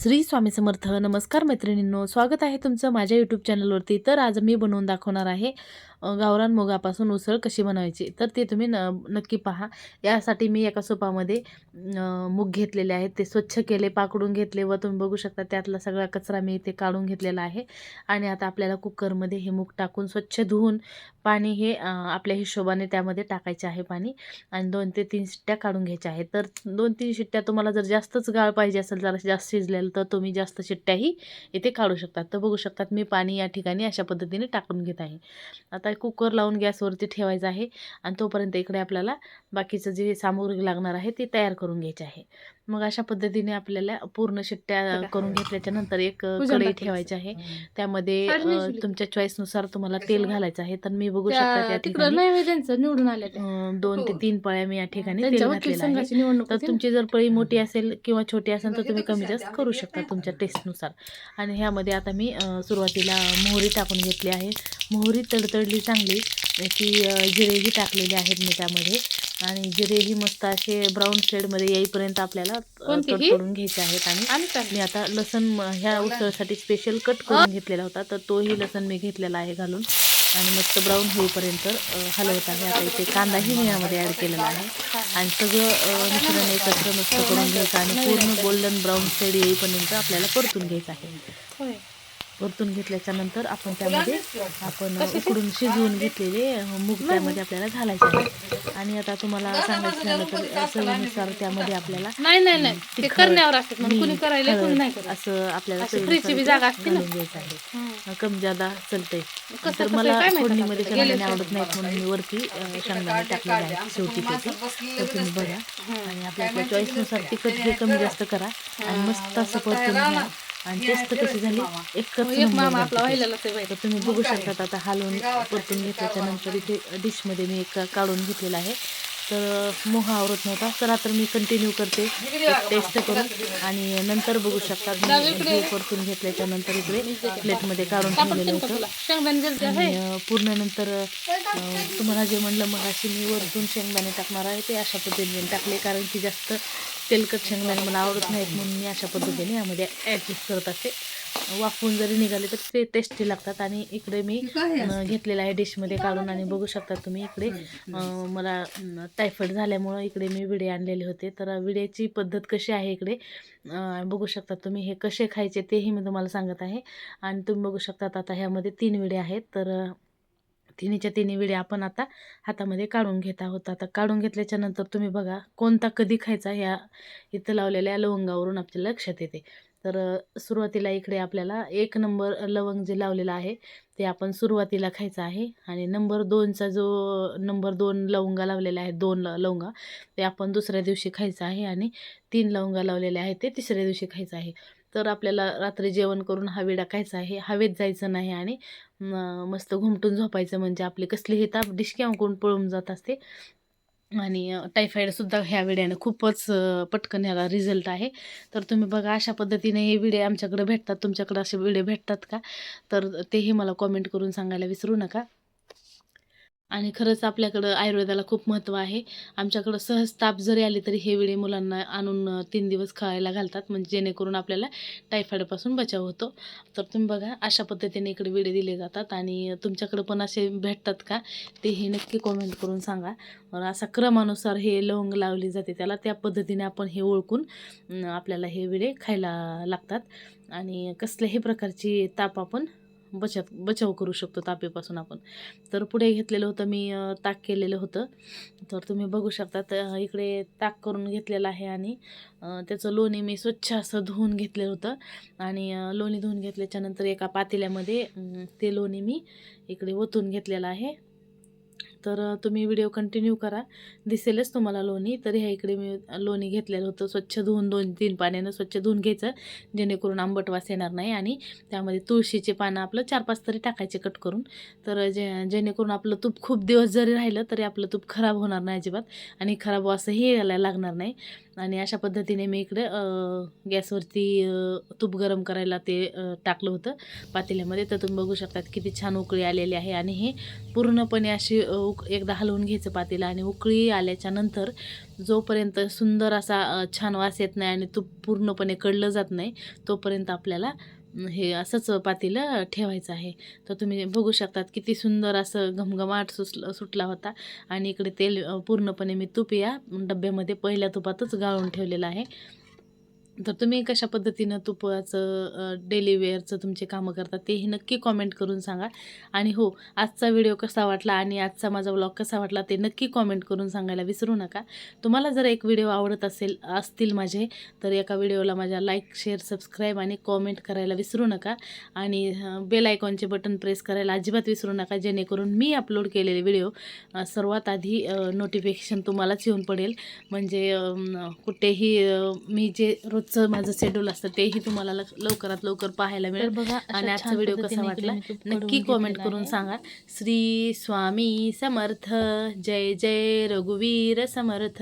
श्री स्वामी समर्थ. नमस्कार मैत्रिणींनो स्वागत आहे तुमचं माझ्या यूट्यूब चॅनलवरती तर आज मी बनवून दाखवणार आहे गावरान मुगापासून उसळ कशी बनवायची? तर ते तुम्ही न नक्की पहा. यासाठी मी एका सोपामध्ये मूग घेतलेले आहेत. ते स्वच्छ केले पाकडून घेतले व तुम्ही बघू शकता त्यातला सगळा कचरा मी इथे काढून घेतलेला आहे. आणि आता आपल्याला कुकरमध्ये हे मूग टाकून स्वच्छ धुवून पाणी हे आपल्या हिशोबाने त्यामध्ये टाकायचे आहे पाणी. आणि दोन ते तीन शिट्ट्या काढून घ्यायच्या आहेत. तर दोन तीन शिट्ट्या तुम्हाला जर जास्तच गाळ पाहिजे असेल जरा जास्त शिजलेलं तर तुम्ही जास्त शिट्ट्याही इथे काढू शकतात तर बघू शकतात मी पाणी या ठिकाणी अशा पद्धतीने टाकून घेत आहे. आता कुकर लावून गॅसवरती ठेवायचं आहे आणि तोपर्यंत इकडे आपल्याला बाकीचं जे सामुग्री लागणार आहे ती तयार करून घ्यायची आहे. मग अशा पद्धतीने आपल्याला पूर्ण शिट्ट्या करून घेतल्याच्या नंतर एक कढई. ठेवायची आहे. त्यामध्ये. तुमच्या चॉईसनुसार तुम्हाला तेल घालायचं आहे. तर मी बघू शकता त्या ठिकाणी. निवडून अ, दोन ते तीन पळ्या मी या ठिकाणी तेल घातलेलं आहे. तर. तुमची जर पळी मोठी असेल किंवा छोटी असेल तर तुम्ही कमी जास्त करू शकता तुमच्या टेस्टनुसार आणि ह्यामध्ये आता मी सुरुवातीला मोहरी टाकून घेतली आहे. मोहरी तडतडली चांगली. की अ, जिरेही टाकलेले आहेत मी त्यामध्ये. आणि जिरेही मस्त असे ब्राऊन शेडमध्ये येईपर्यंत आपल्याला? तडतडून घ्यायचे आहेत. आणि? मी आता लसण ह्या उसळसाठी स्पेशल कट करून घेतलेला होता. तर तोही लसण मी घेतलेला आहे घालून. आणि मस्त ब्राऊन होईपर्यंत हलवत आहे. आता इथे कांदाही मी यामध्ये ॲड केलेला आहे. आणि सगळं मिश्रण एकत्र मस्त करून घ्यायचं. आणि पूर्ण गोल्डन ब्राऊन शेड येईपर्यंत आपल्याला परतून घ्यायचं आहे. परतून घेतल्याच्या नंतर आपण त्यामध्ये आपण उकडून शिजवून घेतलेले मूग त्यामध्ये आपल्याला घालायचे आणि आता तुम्हाला सांगायचं झालं तर चवीनुसार त्यामध्ये आपल्याला नाही नाही नाही. ते करण्यावर असतात. म्हणून कुणी मीठ, करायला कुणी हळद नाही करत. असं आपल्याला चवीनुसार जागा असते घ्यायचं आहे. हं. कमी जादा चालतंय तर मला फोडणीमध्ये? शेंगदाणे आवडत नाहीत म्हणून मी वरती शेंगदाणे टाकलेले आहेत. शेवटी शेवटी. तर तुम्ही बघा. आणि आपल्या आपल्या चॉईसनुसार तिखट हे कमी जास्त करा आणि मस्त असं परतून घ्या. आणि टेस्ट कशी झाली एक मामा आपला. व्हायला बाई तर तुम्ही बघू शकता आता हलवून परतून घेतल्याच्या नंतर इथे डिशमध्ये मी एक काढून घेतलेला आहे. तर मोहा आवरत नव्हता. तर आता मी कंटिन्यू करते. टेस्ट करून. आणि नंतर बघू मी हे परतून घेतल्याच्या नंतर इकडे प्लेटमध्ये काढून ठेवलेलं होतं. पूर्ण नंतर तुम्हाला जे म्हणलं मग अशी मी वरतून शेंगदाणे टाकणार आहे ते अशा पद्धतीने टाकले. कारण की जास्त तेलकट शेंगदाणे मला आवडत नाहीत म्हणून मी अशा पद्धतीने यामध्ये ॲडजस्ट करत असते. वाफवून जरी निघाले तर ते टेस्टी लागतात आणि इकडे मी घेतलेलं आहे डिशमध्ये काढून आणि बघू शकता तुम्ही इकडे मला टायफॉईड झाल्यामुळं इकडे मी विडे आणलेले होते. तर विड्याची पद्धत कशी आहे इकडे? बघू शकता तुम्ही हे कसे खायचे तेही मी तुम्हाला सांगत आहे. आणि तुम्ही बघू शकतात आता ह्यामध्ये तीन विडे आहेत. तर तिन्हीच्या तिन्ही विड्या आपण आता हातामध्ये काढून घेत आहोत. आता काढून घेतल्याच्या नंतर तुम्ही बघा कोणता कधी खायचा ह्या इथं लावलेल्या लवंगावरून आपल्या लक्षात येते. तर सुरुवातीला इकडे आपल्याला एक नंबर लवंग जे लावलेलं आहे ते आपण सुरुवातीला खायचं आहे. आणि नंबर दोनचा जो नंबर दोन लवंगा लावलेल्या आहेत दोन ल लवंगा ते आपण दुसऱ्या दिवशी खायचं आहे. आणि तीन लवंगा लावलेले आहेत ते तिसऱ्या दिवशी खायचं आहे. तर आपल्याला रात्री जेवण करून हा टाकायचं खायचा आहे हवेत जायचं नाही आणि मस्त घुमटून झोपायचं म्हणजे आपली कसलीही ताप डिशक्या अंकून पळून जात असते. आणि टायफाईडसुद्धा टायफॉईडसुद्धा ह्या विड्यानं खूपच पटकन ह्याला रिझल्ट आहे. तर तुम्ही बघा अशा पद्धतीने हे विडे आमच्याकडे भेटतात. तुमच्याकडे असे विडे भेटतात का? तर तेही मला कॉमेंट करून सांगायला विसरू नका. आणि खरंच आपल्याकडं आयुर्वेदाला खूप महत्त्व आहे. आमच्याकडं सहज ताप जरी आले तरी हे विडे मुलांना आणून तीन दिवस खायला घालतात. म्हणजे जेणेकरून आपल्याला टायफॉईडपासून बचाव होतो. तर तुम्ही बघा अशा पद्धतीने इकडे विडे दिले जातात. आणि तुमच्याकडं पण असे भेटतात का? ते हे नक्की कॉमेंट करून सांगा. असा क्रमानुसार हे लवंग लावली जाते. त्याला त्या पद्धतीने आपण हे ओळखून आपल्याला हे विडे खायला लागतात. आणि कसल्याही प्रकारची ताप आपण बचत बचाव करू शकतो तापेपासून आपण. तर पुढे घेतलेलं होतं मी ताक केलेलं होतं. तर तुम्ही बघू शकता तर इकडे ताक करून घेतलेलं आहे आणि त्याचं लोणी मी स्वच्छ असं धुवून घेतलेलं होतं. आणि लोणी धुवून घेतल्याच्यानंतर एका पातेल्यामध्ये ते लोणी मी इकडे ओतून घेतलेलं आहे. तर तुम्ही व्हिडिओ कंटिन्यू करा. दिसेलच तुम्हाला लोणी तर ह्या इकडे मी लोणी घेतलेलं होतं. स्वच्छ धुवून दोन तीन पाण्यानं स्वच्छ धुवून घ्यायचं जेणेकरून आंबट वास येणार नाही आणि त्यामध्ये तुळशीचे पानं आपलं चार पाच तरी टाकायचे कट करून. तर जे जेणेकरून आपलं तूप खूप दिवस जरी राहिलं तरी आपलं तूप खराब होणार नाही अजिबात आणि खराब वासही यायला लागणार नाही. आणि अशा पद्धतीने मी इकडे गॅसवरती तूप गरम करायला ते टाकलं होतं पातेल्यामध्ये. तर तुम्ही बघू शकतात किती छान उकळी आलेली आहे आणि हे पूर्णपणे अशी उक एकदा हलवून घ्यायचं पातेलं आणि उकळी आल्याच्यानंतर जोपर्यंत सुंदर असा छान वास येत नाही आणि तूप पूर्णपणे कळलं जात नाही तोपर्यंत आपल्याला हे असंच पातेलं ठेवायचं आहे. तर तुम्ही बघू शकतात किती सुंदर असं घमघमाट सुसलं सुटला होता. आणि इकडे तेल पूर्णपणे मी तूप या डब्यामध्ये पहिल्या तुपातच गाळून ठेवलेलं आहे. तर तुम्ही कशा पद्धतीनं तुपाचं डेली वेअरचं तुमचे कामं करता तेही नक्की कॉमेंट करून सांगा. आणि हो आजचा व्हिडिओ कसा वाटला आणि आजचा माझा व्लॉग कसा वाटला ते नक्की कॉमेंट करून सांगायला विसरू नका. तुम्हाला जर एक व्हिडिओ आवडत असेल असतील माझे तर एका व्हिडिओला माझ्या लाईक शेअर सबस्क्राईब आणि कॉमेंट करायला विसरू नका. आणि बेल आयकॉनचे बटन प्रेस करायला अजिबात विसरू नका जेणेकरून मी अपलोड केलेले व्हिडिओ सर्वात आधी नोटिफिकेशन तुम्हालाच येऊन पडेल. म्हणजे कुठेही मी जे रोज रोजचं माझं शेड्यूल असतं तेही तुम्हाला लव- लवकरात लवकर पाहायला मिळेल. बघा आणि आजचा व्हिडिओ कसा वाटला नक्की कॉमेंट करून. सांगा. श्री स्वामी समर्थ जय जय रघुवीर समर्थ.